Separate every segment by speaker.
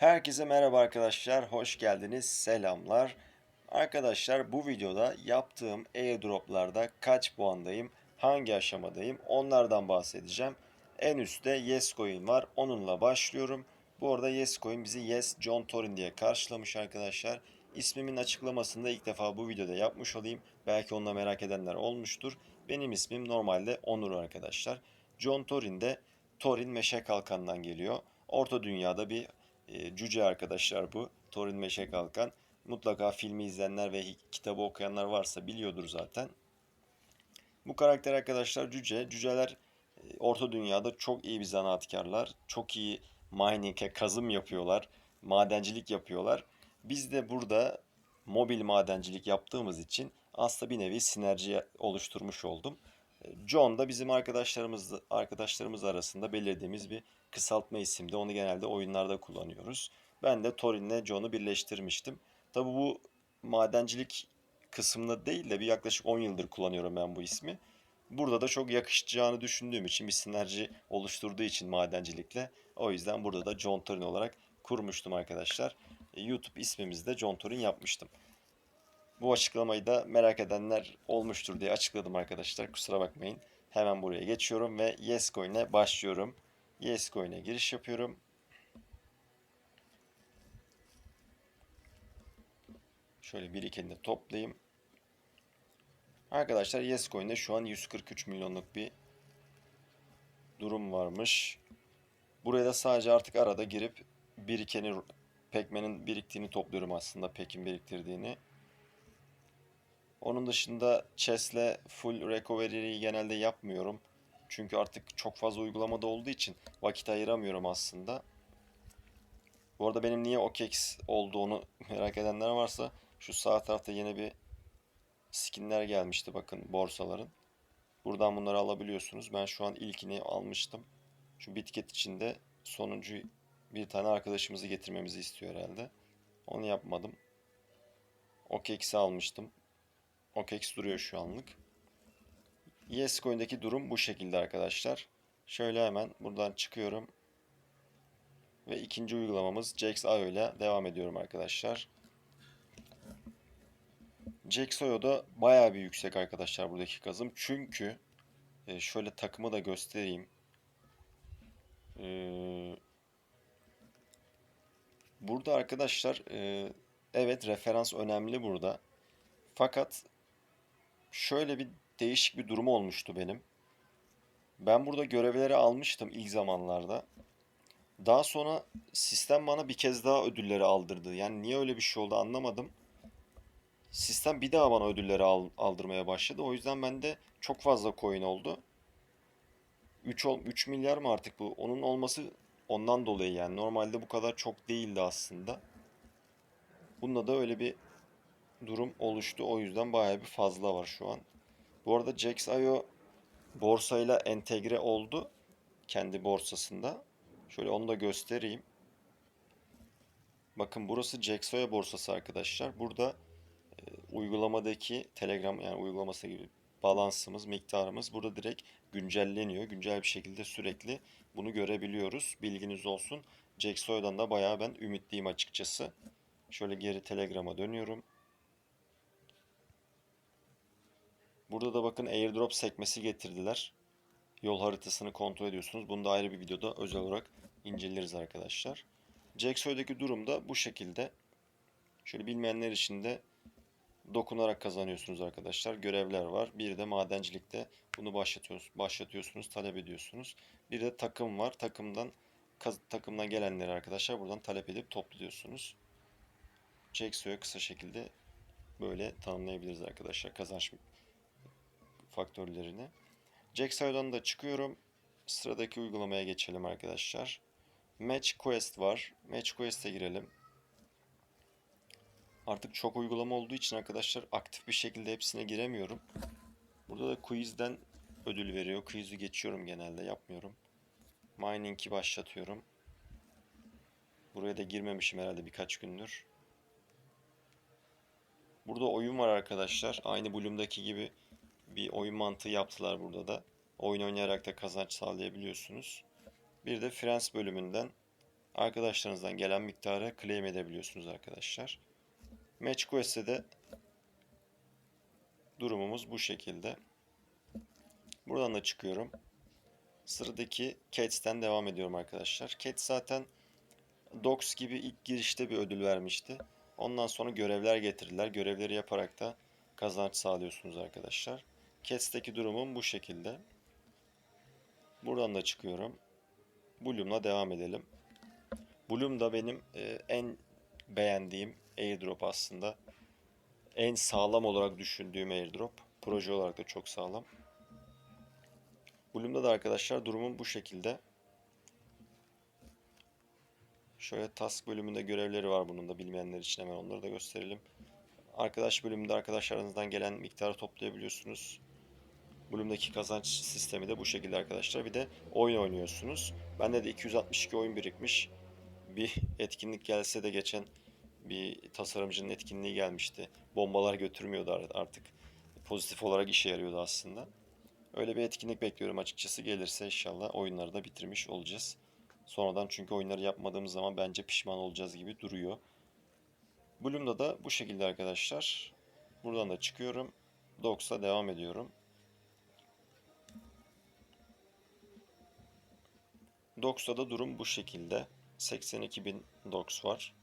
Speaker 1: Herkese merhaba arkadaşlar, hoş geldiniz, selamlar. Arkadaşlar bu videoda yaptığım airdroplarda kaç puandayım, hangi aşamadayım onlardan bahsedeceğim. En üstte Yescoin var, onunla başlıyorum. Bu arada Yescoin bizi Yes John Torin diye karşılamış arkadaşlar. İsmimin açıklamasını da ilk defa bu videoda yapmış olayım. Belki onunla merak edenler olmuştur. Benim ismim normalde Onur arkadaşlar. John Torin de Torin Meşe Kalkan'dan geliyor. Orta Dünya'da bir e, cüce arkadaşlar bu. Thorin Meşe Kalkan. Mutlaka filmi izleyenler ve kitabı okuyanlar varsa biliyordur zaten. Bu karakter arkadaşlar cüce. Cüceler e, Orta Dünya'da çok iyi bir zanaatkarlar. Çok iyi mining'e kazım yapıyorlar. Madencilik yapıyorlar. Biz de burada mobil madencilik yaptığımız için aslında bir nevi sinerji oluşturmuş oldum. John da bizim arkadaşlarımız arkadaşlarımız arasında belirlediğimiz bir kısaltma isimde. Onu genelde oyunlarda kullanıyoruz. Ben de Thorin'le John'u birleştirmiştim. Tabi bu madencilik kısmında değil de bir yaklaşık 10 yıldır kullanıyorum ben bu ismi. Burada da çok yakışacağını düşündüğüm için bir sinerji oluşturduğu için madencilikle o yüzden burada da John Thorin olarak kurmuştum arkadaşlar. E, YouTube ismimizi de John Thorin yapmıştım. Bu açıklamayı da merak edenler olmuştur diye açıkladım arkadaşlar. Kusura bakmayın. Hemen buraya geçiyorum ve Yescoin'e başlıyorum. Yescoin'e giriş yapıyorum. Şöyle birikeni de toplayayım. Arkadaşlar Yescoin'de şu an 143 milyonluk bir durum varmış. Buraya da sadece artık arada girip birikeni Pekmen'in biriktiğini topluyorum aslında. Pek'in biriktirdiğini. Onun dışında chess'le full recovery'yi genelde yapmıyorum. Çünkü artık çok fazla uygulamada olduğu için vakit ayıramıyorum aslında. Bu arada benim niye OKEX olduğunu merak edenler varsa şu sağ tarafta yine bir skinler gelmişti bakın borsaların. Buradan bunları alabiliyorsunuz. Ben şu an ilkini almıştım. Şu bitket içinde sonuncu bir tane arkadaşımızı getirmemizi istiyor herhalde. Onu yapmadım. OKEX'i almıştım. OKEX duruyor şu anlık. Yescoin'deki durum bu şekilde arkadaşlar. Şöyle hemen buradan çıkıyorum. Ve ikinci uygulamamız Jax.io ile devam ediyorum arkadaşlar. Jax.io'da bayağı bir yüksek arkadaşlar buradaki kazım. Çünkü e, şöyle takımı da göstereyim. Ee, burada arkadaşlar e, evet referans önemli burada. Fakat şöyle bir değişik bir durum olmuştu benim. Ben burada görevleri almıştım ilk zamanlarda. Daha sonra sistem bana bir kez daha ödülleri aldırdı. Yani niye öyle bir şey oldu anlamadım. Sistem bir daha bana ödülleri al- aldırmaya başladı. O yüzden bende çok fazla coin oldu. 3, ol- 3 milyar mı artık bu? Onun olması ondan dolayı yani. Normalde bu kadar çok değildi aslında. Bunda da öyle bir durum oluştu. O yüzden bayağı bir fazla var şu an. Bu arada Jax.io borsayla entegre oldu. Kendi borsasında. Şöyle onu da göstereyim. Bakın burası Jax.io borsası arkadaşlar. Burada e, uygulamadaki Telegram yani uygulaması gibi balansımız, miktarımız burada direkt güncelleniyor. Güncel bir şekilde sürekli bunu görebiliyoruz. Bilginiz olsun. Jax.io'dan da bayağı ben ümitliyim açıkçası. Şöyle geri Telegram'a dönüyorum. Burada da bakın airdrop sekmesi getirdiler. Yol haritasını kontrol ediyorsunuz. Bunu da ayrı bir videoda özel olarak inceleriz arkadaşlar. Jaxo'daki durum da bu şekilde. Şöyle bilmeyenler için de dokunarak kazanıyorsunuz arkadaşlar. Görevler var. Bir de madencilikte bunu başlatıyorsunuz, başlatıyorsunuz, talep ediyorsunuz. Bir de takım var. Takımdan takımdan gelenleri arkadaşlar buradan talep edip topluyorsunuz. Jaxo'ya kısa şekilde böyle tanımlayabiliriz arkadaşlar kazanç faktörlerini. Jaxo'dan da çıkıyorum. Sıradaki uygulamaya geçelim arkadaşlar. Match Quest var. Match Quest'e girelim. Artık çok uygulama olduğu için arkadaşlar aktif bir şekilde hepsine giremiyorum. Burada da quizden ödül veriyor. Quiz'i geçiyorum genelde yapmıyorum. Mining'i başlatıyorum. Buraya da girmemişim herhalde birkaç gündür. Burada oyun var arkadaşlar. Aynı Bloom'daki gibi bir oyun mantığı yaptılar burada da. Oyun oynayarak da kazanç sağlayabiliyorsunuz. Bir de Friends bölümünden arkadaşlarınızdan gelen miktarı claim edebiliyorsunuz arkadaşlar. Match Quest'te de durumumuz bu şekilde. Buradan da çıkıyorum. Sıradaki Cats'ten devam ediyorum arkadaşlar. Cats zaten Dogs gibi ilk girişte bir ödül vermişti. Ondan sonra görevler getirdiler. Görevleri yaparak da kazanç sağlıyorsunuz arkadaşlar. Cats'teki durumum bu şekilde. Buradan da çıkıyorum. Bloom'la devam edelim. Bloom da benim e, en beğendiğim airdrop aslında. En sağlam olarak düşündüğüm airdrop. Proje olarak da çok sağlam. Bloom'da da arkadaşlar durumum bu şekilde. Şöyle task bölümünde görevleri var bunun da bilmeyenler için hemen onları da gösterelim. Arkadaş bölümünde arkadaşlarınızdan gelen miktarı toplayabiliyorsunuz. Bloom'daki kazanç sistemi de bu şekilde arkadaşlar. Bir de oyun oynuyorsunuz. Bende de 262 oyun birikmiş. Bir etkinlik gelse de geçen bir tasarımcının etkinliği gelmişti. Bombalar götürmüyordu artık. Pozitif olarak işe yarıyordu aslında. Öyle bir etkinlik bekliyorum açıkçası. Gelirse inşallah oyunları da bitirmiş olacağız. Sonradan çünkü oyunları yapmadığımız zaman bence pişman olacağız gibi duruyor. Bloom'da da bu şekilde arkadaşlar. Buradan da çıkıyorum. Dogs'a devam ediyorum. Dogs'ta da durum bu şekilde. 82.000 Dogs var.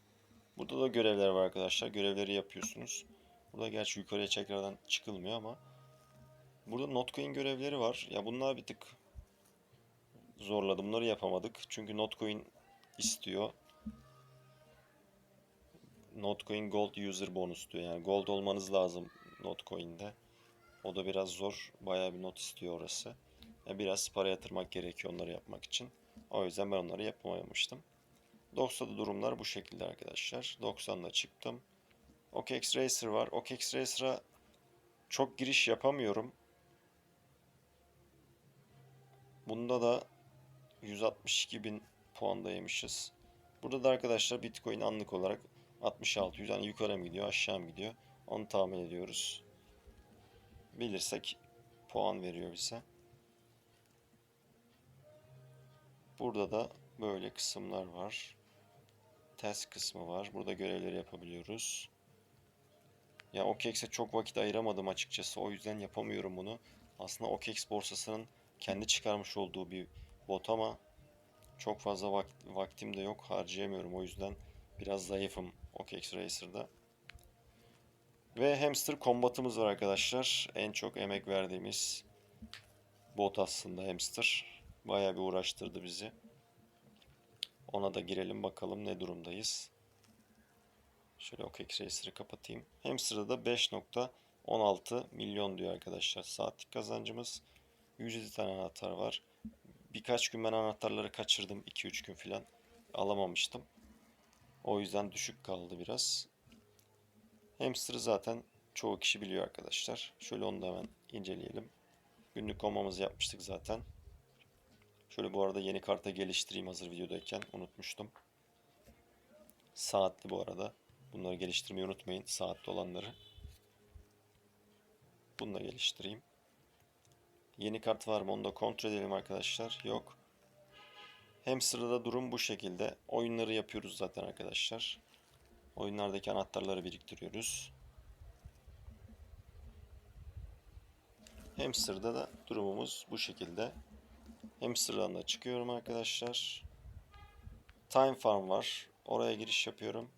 Speaker 1: Burada da görevler var arkadaşlar. Görevleri yapıyorsunuz. Burada gerçi yukarıya tekrardan çıkılmıyor ama Burada Notcoin görevleri var. Ya bunlar bir tık zorladı. Bunları yapamadık. Çünkü Notcoin istiyor. Notcoin Gold User bonus diyor. Yani Gold olmanız lazım Notcoin'de. O da biraz zor. Bayağı bir not istiyor orası. Yani biraz para yatırmak gerekiyor onları yapmak için. O yüzden ben onları yapamamıştım. Dox'ta durumlar bu şekilde arkadaşlar. 90'da çıktım. OKX Racer var. OKX Racer'a çok giriş yapamıyorum. Bunda da 162 bin puandaymışız. Burada da arkadaşlar Bitcoin anlık olarak 66 yani yukarı mı gidiyor aşağı mı gidiyor onu tahmin ediyoruz. Bilirsek puan veriyor bize. Burada da böyle kısımlar var. Test kısmı var. Burada görevleri yapabiliyoruz. Ya OKEX'e çok vakit ayıramadım açıkçası. O yüzden yapamıyorum bunu. Aslında OKEX borsasının kendi çıkarmış olduğu bir bot ama çok fazla vak vaktim de yok. Harcayamıyorum. O yüzden biraz zayıfım OKEX Racer'da. Ve Hamster Combat'ımız var arkadaşlar. En çok emek verdiğimiz bot aslında Hamster. Bayağı bir uğraştırdı bizi. Ona da girelim bakalım ne durumdayız. Şöyle OKEX Racer'ı kapatayım. Hamster'da da 5.16 milyon diyor arkadaşlar. Saatlik kazancımız. 107 tane anahtar var. Birkaç gün ben anahtarları kaçırdım. 2-3 gün falan. Alamamıştım. O yüzden düşük kaldı biraz. Hamster'ı zaten çoğu kişi biliyor arkadaşlar. Şöyle onu da hemen inceleyelim. Günlük komamızı yapmıştık zaten. Şöyle bu arada yeni karta geliştireyim hazır videodayken. Unutmuştum. Saatli bu arada. Bunları geliştirmeyi unutmayın. Saatli olanları. Bunu da geliştireyim. Yeni kart var mı? Onu da kontrol edelim arkadaşlar. Yok. Hamster'da durum bu şekilde. Oyunları yapıyoruz zaten arkadaşlar. Oyunlardaki anahtarları biriktiriyoruz. Hamster'da da durumumuz bu şekilde. Hamster'dan da çıkıyorum arkadaşlar. Time Farm var. Oraya giriş yapıyorum.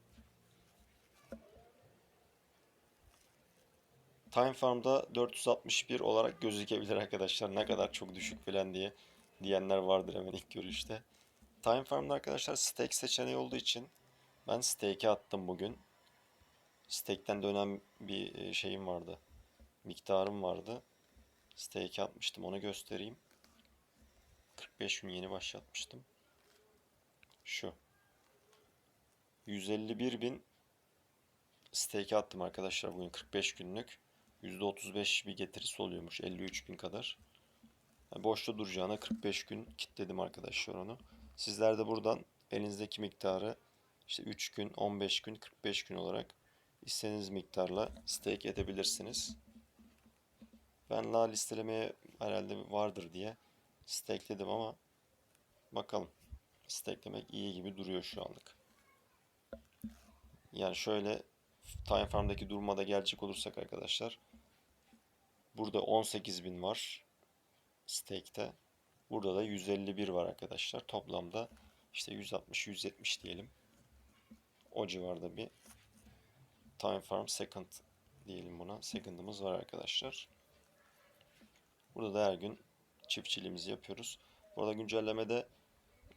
Speaker 1: Time Farm'da 461 olarak gözükebilir arkadaşlar. Ne kadar çok düşük falan diye diyenler vardır hemen ilk görüşte. Time Farm'da arkadaşlar stake seçeneği olduğu için ben stake'e attım bugün. Stake'ten dönen bir e, şeyim vardı. Miktarım vardı. Stake'e atmıştım. Onu göstereyim. 45 gün yeni başlatmıştım. Şu. 151 bin stake attım arkadaşlar bugün 45 günlük. %35 bir getirisi oluyormuş 53 bin kadar. Yani boşta duracağına 45 gün kitledim arkadaşlar onu. Sizler de buradan elinizdeki miktarı işte 3 gün, 15 gün, 45 gün olarak istediğiniz miktarla stake edebilirsiniz. Ben la listelemeye herhalde vardır diye stakeledim ama bakalım. steklemek iyi gibi duruyor şu anlık. Yani şöyle Time Farm'daki duruma da gelecek olursak arkadaşlar. Burada 18.000 var stake'te. Burada da 151 var arkadaşlar. Toplamda işte 160-170 diyelim. O civarda bir Time Farm Second diyelim buna. Second'ımız var arkadaşlar. Burada da her gün çiftçiliğimizi yapıyoruz. Burada güncellemede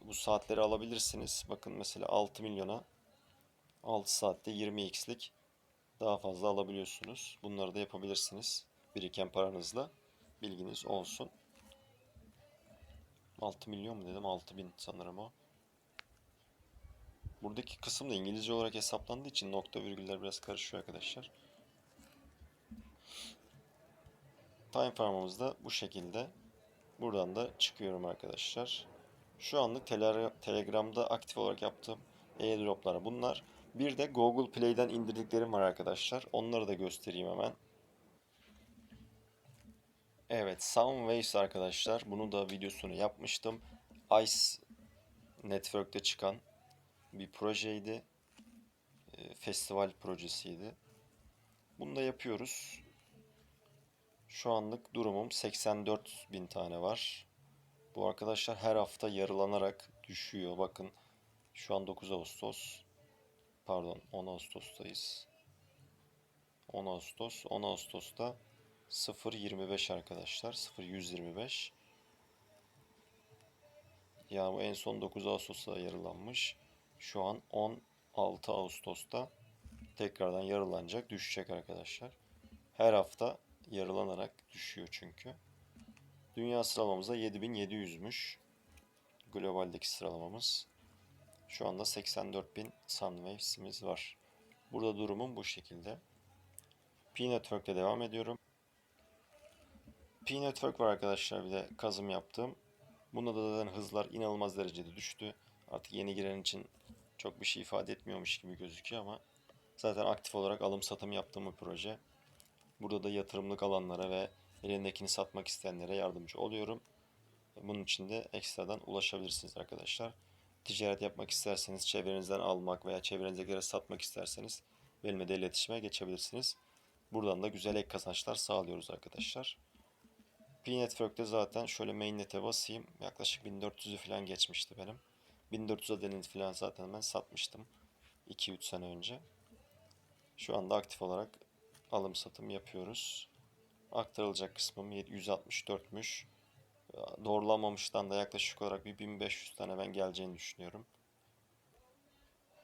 Speaker 1: bu saatleri alabilirsiniz. Bakın mesela 6 milyona 6 saatte 20x'lik daha fazla alabiliyorsunuz. Bunları da yapabilirsiniz. Biriken paranızla. Bilginiz olsun. 6 milyon mu dedim? 6 bin sanırım o. Buradaki kısım da İngilizce olarak hesaplandığı için nokta virgüller biraz karışıyor arkadaşlar. Time Farm'ımız da bu şekilde. Buradan da çıkıyorum arkadaşlar. Şu anlık tele Telegram'da aktif olarak yaptığım airdroplar bunlar. Bir de Google Play'den indirdiklerim var arkadaşlar. Onları da göstereyim hemen. Evet, Soundwaves arkadaşlar. Bunu da videosunu yapmıştım. Ice Network'te çıkan bir projeydi. E, Festival projesiydi. Bunu da yapıyoruz. Şu anlık durumum 84 bin tane var. Bu arkadaşlar her hafta yarılanarak düşüyor. Bakın şu an 9 Ağustos. Pardon 10 Ağustos'tayız. 10 Ağustos. 10 Ağustos'ta 0.25 arkadaşlar. 0.125. Ya bu en son 9 Ağustos'ta yarılanmış. Şu an 16 Ağustos'ta tekrardan yarılanacak, düşecek arkadaşlar. Her hafta yarılanarak düşüyor çünkü. Dünya sıralamamızda 7700'müş. Globaldeki sıralamamız. Şu anda 84.000 Sunwaves'imiz var. Burada durumum bu şekilde. P-Network'te devam ediyorum. P-Network var arkadaşlar bir de kazım yaptığım. Bunda da zaten hızlar inanılmaz derecede düştü. Artık yeni giren için çok bir şey ifade etmiyormuş gibi gözüküyor ama zaten aktif olarak alım satım yaptığım bir proje. Burada da yatırımlık alanlara ve elindekini satmak isteyenlere yardımcı oluyorum. Bunun için de ekstradan ulaşabilirsiniz arkadaşlar. Ticaret yapmak isterseniz, çevrenizden almak veya çevrenizdekilere satmak isterseniz benimle de iletişime geçebilirsiniz. Buradan da güzel ek kazançlar sağlıyoruz arkadaşlar. P-Network'te zaten şöyle mainnet'e basayım. Yaklaşık 1400'ü falan geçmişti benim. 1400 adenin falan zaten ben satmıştım. 2-3 sene önce. Şu anda aktif olarak alım satım yapıyoruz. Aktarılacak kısmım 164'müş. Doğrulanmamıştan da yaklaşık olarak bir 1500 tane ben geleceğini düşünüyorum.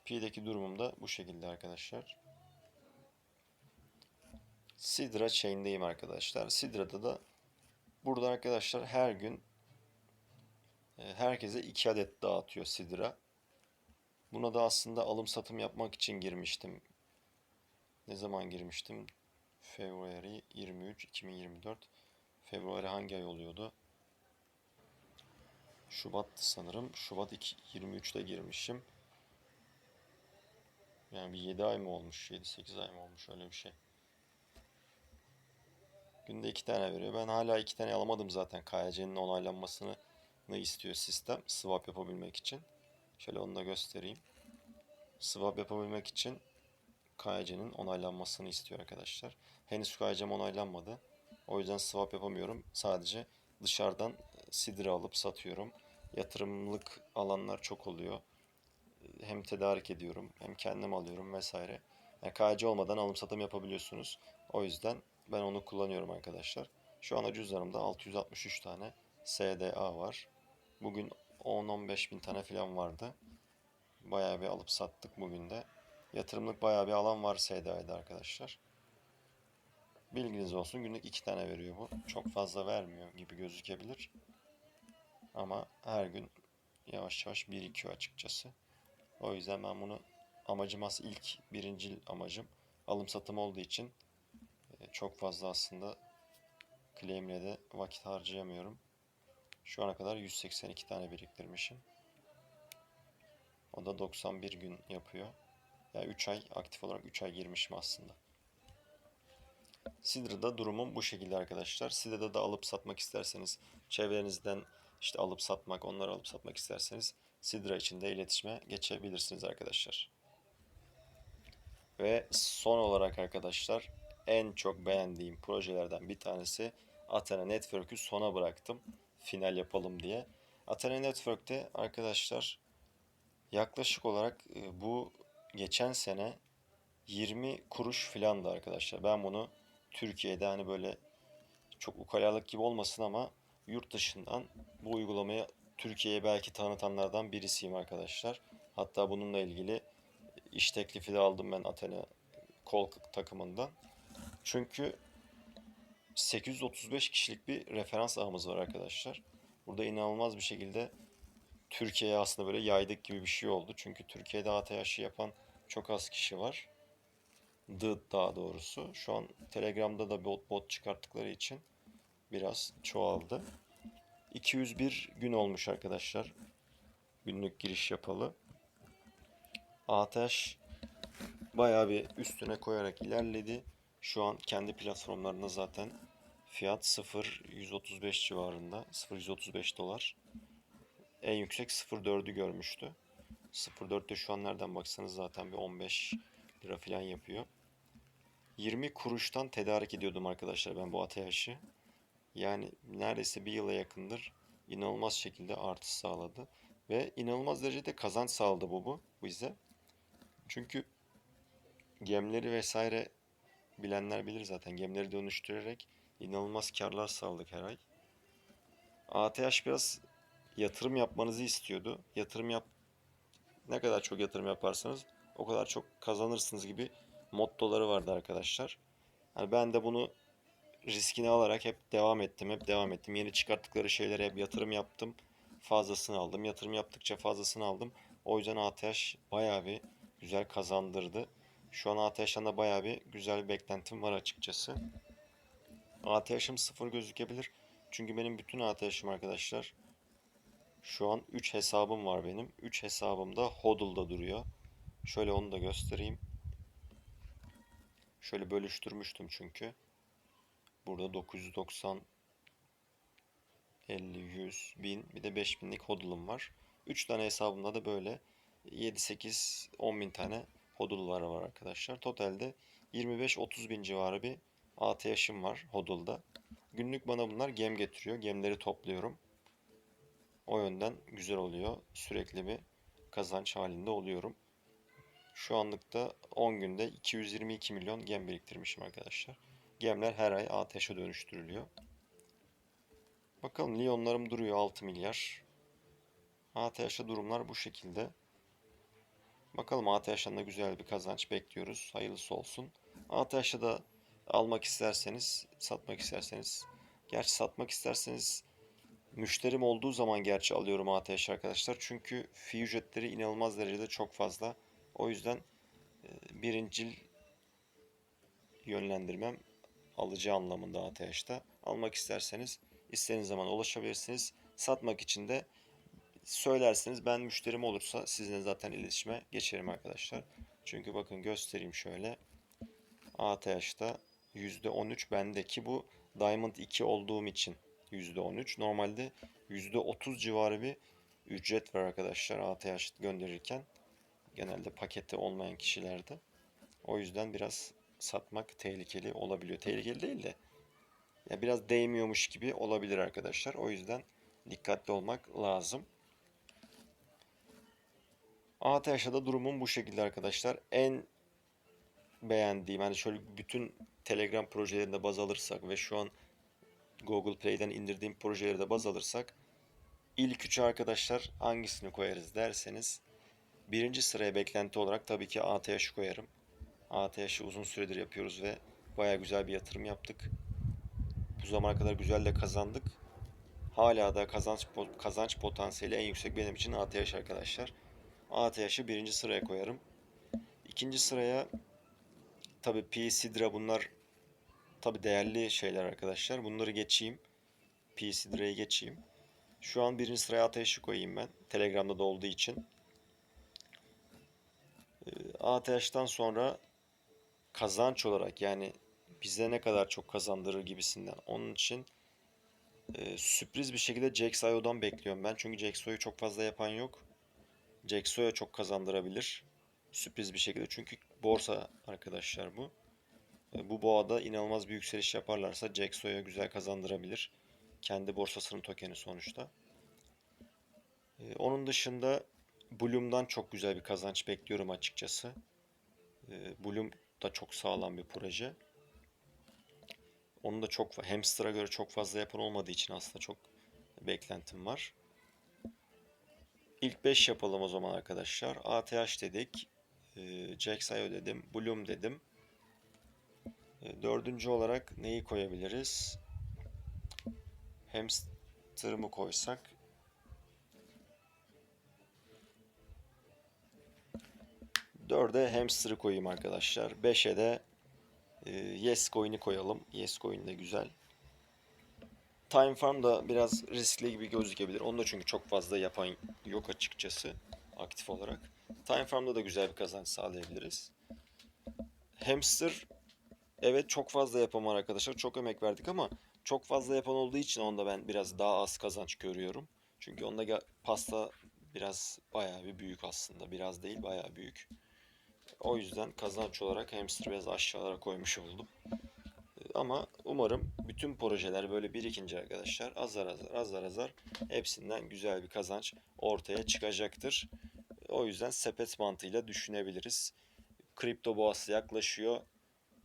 Speaker 1: P'deki durumum da bu şekilde arkadaşlar. Sidra Chain'deyim arkadaşlar. Sidra'da da burada arkadaşlar her gün e, herkese 2 adet dağıtıyor Sidra. Buna da aslında alım satım yapmak için girmiştim. Ne zaman girmiştim? February 23 2024. February hangi ay oluyordu? Şubat'tı sanırım. Şubat 23'te girmişim. Yani bir 7 ay mı olmuş? 7-8 ay mı olmuş? Öyle bir şey. Günde 2 tane veriyor. Ben hala 2 tane alamadım zaten. KYC'nin onaylanmasını istiyor sistem. Swap yapabilmek için. Şöyle onu da göstereyim. Swap yapabilmek için KYC'nin onaylanmasını istiyor arkadaşlar. Henüz KYC'm onaylanmadı. O yüzden swap yapamıyorum. Sadece dışarıdan sidra alıp satıyorum. Yatırımlık alanlar çok oluyor. Hem tedarik ediyorum hem kendim alıyorum vesaire. Yani KC olmadan alım satım yapabiliyorsunuz. O yüzden ben onu kullanıyorum arkadaşlar. Şu anda cüzdanımda 663 tane SDA var. Bugün 10-15 bin tane falan vardı. Bayağı bir alıp sattık bugün de. Yatırımlık bayağı bir alan var SDA'da arkadaşlar. Bilginiz olsun günlük 2 tane veriyor bu. Çok fazla vermiyor gibi gözükebilir. Ama her gün yavaş yavaş birikiyor açıkçası. O yüzden ben bunu amacım aslında ilk birinci amacım alım satım olduğu için e, çok fazla aslında claim'le de vakit harcayamıyorum. Şu ana kadar 182 tane biriktirmişim. O da 91 gün yapıyor. Ya yani 3 ay aktif olarak 3 ay girmişim aslında. Sidra'da durumum bu şekilde arkadaşlar. Sidra'da da alıp satmak isterseniz çevrenizden işte alıp satmak, onları alıp satmak isterseniz Sidra için de iletişime geçebilirsiniz arkadaşlar. Ve son olarak arkadaşlar en çok beğendiğim projelerden bir tanesi Athena Network'ü sona bıraktım. Final yapalım diye. Athena Network'te arkadaşlar yaklaşık olarak e, bu geçen sene 20 kuruş filandı arkadaşlar. Ben bunu Türkiye'de hani böyle çok ukalalık gibi olmasın ama yurt dışından bu uygulamayı Türkiye'ye belki tanıtanlardan birisiyim arkadaşlar. Hatta bununla ilgili iş teklifi de aldım ben Athena kol takımından. Çünkü 835 kişilik bir referans ağımız var arkadaşlar. Burada inanılmaz bir şekilde Türkiye'ye aslında böyle yaydık gibi bir şey oldu. Çünkü Türkiye'de ATH'ı yapan çok az kişi var. Dı daha doğrusu. Şu an Telegram'da da bot, bot çıkarttıkları için biraz çoğaldı. 201 gün olmuş arkadaşlar. Günlük giriş yapalı. ATH bayağı bir üstüne koyarak ilerledi. Şu an kendi platformlarında zaten fiyat 0.135 civarında. 0.135 dolar. En yüksek 0.4'ü görmüştü. 0.4'te şu an nereden baksanız zaten bir 15 lira falan yapıyor. 20 kuruştan tedarik ediyordum arkadaşlar ben bu ATH'ı. Yani neredeyse bir yıla yakındır inanılmaz şekilde artış sağladı. Ve inanılmaz derecede kazanç sağladı bu, bu bize. Çünkü gemleri vesaire bilenler bilir zaten. Gemleri dönüştürerek inanılmaz karlar sağladık her ay. ATH biraz yatırım yapmanızı istiyordu. Yatırım yap ne kadar çok yatırım yaparsanız o kadar çok kazanırsınız gibi mottoları vardı arkadaşlar. Yani ben de bunu riskini alarak hep devam ettim, hep devam ettim. Yeni çıkarttıkları şeylere hep yatırım yaptım. Fazlasını aldım. Yatırım yaptıkça fazlasını aldım. O yüzden ATH bayağı bir güzel kazandırdı. Şu an ATH'dan da bayağı bir güzel bir beklentim var açıkçası. ATH'ım sıfır gözükebilir. Çünkü benim bütün ATH'ım arkadaşlar şu an 3 hesabım var benim. 3 hesabım da HODL'da duruyor. Şöyle onu da göstereyim. Şöyle bölüştürmüştüm çünkü. Burada 990 50, 100, 1000 bir de 5000'lik hodl'um var. 3 tane hesabımda da böyle 7, 8, 10 bin tane hodl'lar var arkadaşlar. Totalde 25-30 bin civarı bir ATH'ım var hodl'da. Günlük bana bunlar gem getiriyor. Gemleri topluyorum. O yönden güzel oluyor. Sürekli bir kazanç halinde oluyorum. Şu anlıkta 10 günde 222 milyon gem biriktirmişim arkadaşlar. Gemler her ay ATH'e dönüştürülüyor. Bakalım Lyon'larım duruyor 6 milyar. ATH'e durumlar bu şekilde. Bakalım ATH'den de güzel bir kazanç bekliyoruz. Hayırlısı olsun. ATH'e da almak isterseniz, satmak isterseniz. Gerçi satmak isterseniz müşterim olduğu zaman gerçi alıyorum ATH arkadaşlar. Çünkü fi ücretleri inanılmaz derecede çok fazla. O yüzden e, birincil yönlendirmem alıcı anlamında ATH'da. Almak isterseniz istediğiniz zaman ulaşabilirsiniz. Satmak için de söylerseniz ben müşterim olursa sizinle zaten iletişime geçerim arkadaşlar. Çünkü bakın göstereyim şöyle. ATH'da %13 bende ki bu Diamond 2 olduğum için %13. Normalde %30 civarı bir ücret var arkadaşlar ATH gönderirken. Genelde pakette olmayan kişilerde. O yüzden biraz satmak tehlikeli olabiliyor. Tehlikeli değil de ya biraz değmiyormuş gibi olabilir arkadaşlar. O yüzden dikkatli olmak lazım. ATH'da durumum bu şekilde arkadaşlar. En beğendiğim hani şöyle bütün Telegram projelerinde baz alırsak ve şu an Google Play'den indirdiğim projeleri de baz alırsak ilk üçü arkadaşlar hangisini koyarız derseniz birinci sıraya beklenti olarak tabii ki ATH'ı koyarım. ATH'ı uzun süredir yapıyoruz ve baya güzel bir yatırım yaptık. Bu zamana kadar güzel de kazandık. Hala da kazanç kazanç potansiyeli en yüksek benim için ATH arkadaşlar. ATH'ı birinci sıraya koyarım. İkinci sıraya tabi Pi, Sidra bunlar tabi değerli şeyler arkadaşlar. Bunları geçeyim. Pi, Sidra'yı geçeyim. Şu an birinci sıraya ATH'ı koyayım ben. Telegram'da da olduğu için. ATH'dan sonra kazanç olarak yani bize ne kadar çok kazandırır gibisinden. Onun için e, sürpriz bir şekilde JaxIO'dan bekliyorum ben. Çünkü JaxIO'yu çok fazla yapan yok. Jaxo'ya çok kazandırabilir. Sürpriz bir şekilde. Çünkü borsa arkadaşlar bu. E, Bu boğada inanılmaz bir yükseliş yaparlarsa Jaxo'ya güzel kazandırabilir. Kendi borsasının tokeni sonuçta. E, Onun dışında Bloom'dan çok güzel bir kazanç bekliyorum açıkçası. E, Bloom da çok sağlam bir proje. Onun da çok Hamster'a göre çok fazla yapan olmadığı için aslında çok beklentim var. İlk 5 yapalım o zaman arkadaşlar. ATH dedik. E, Jax.io dedim. Bloom dedim. E, Dördüncü olarak neyi koyabiliriz? Hamster mı koysak? Dörde hamster'ı koyayım arkadaşlar. Beşe de e, Yes Coin'i koyalım. Yes Coin de güzel. Time Farm da biraz riskli gibi gözükebilir. Onda çünkü çok fazla yapan yok açıkçası aktif olarak. Time Farm'da da güzel bir kazanç sağlayabiliriz. Hamster evet çok fazla yapan var arkadaşlar. Çok emek verdik ama çok fazla yapan olduğu için onda ben biraz daha az kazanç görüyorum. Çünkü onda pasta biraz bayağı bir büyük aslında. Biraz değil bayağı büyük. O yüzden kazanç olarak hamster biraz aşağılara koymuş oldum. Ama umarım bütün projeler böyle birikince arkadaşlar azar azar azar azar hepsinden güzel bir kazanç ortaya çıkacaktır. O yüzden sepet mantığıyla düşünebiliriz. Kripto boğası yaklaşıyor.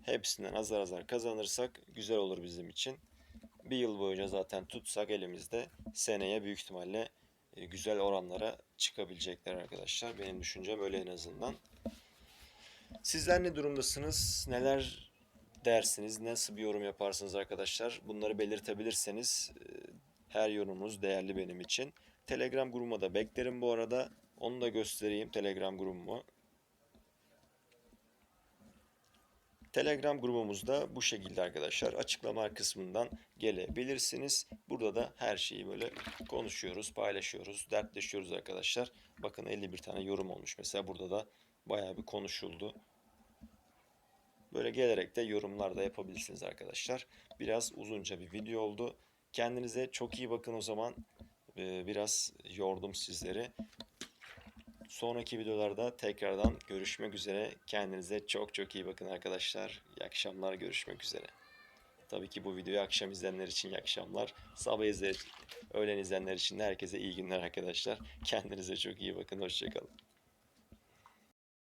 Speaker 1: Hepsinden azar azar kazanırsak güzel olur bizim için. Bir yıl boyunca zaten tutsak elimizde seneye büyük ihtimalle e, güzel oranlara çıkabilecekler arkadaşlar. Benim düşüncem öyle en azından. Sizler ne durumdasınız? Neler dersiniz? Nasıl bir yorum yaparsınız arkadaşlar? Bunları belirtebilirseniz e, her yorumunuz değerli benim için. Telegram grubuma da beklerim bu arada. Onu da göstereyim Telegram grubumu. Telegram grubumuzda bu şekilde arkadaşlar. Açıklama kısmından gelebilirsiniz. Burada da her şeyi böyle konuşuyoruz, paylaşıyoruz, dertleşiyoruz arkadaşlar. Bakın 51 tane yorum olmuş. Mesela burada da bayağı bir konuşuldu. Böyle gelerek de yorumlar da yapabilirsiniz arkadaşlar. Biraz uzunca bir video oldu. Kendinize çok iyi bakın o zaman. Ee, Biraz yordum sizleri. Sonraki videolarda tekrardan görüşmek üzere. Kendinize çok çok iyi bakın arkadaşlar. İyi akşamlar görüşmek üzere. Tabii ki bu videoyu akşam izleyenler için iyi akşamlar. Sabah izleyenler, öğlen izleyenler için de herkese iyi günler arkadaşlar. Kendinize çok iyi bakın. Hoşçakalın.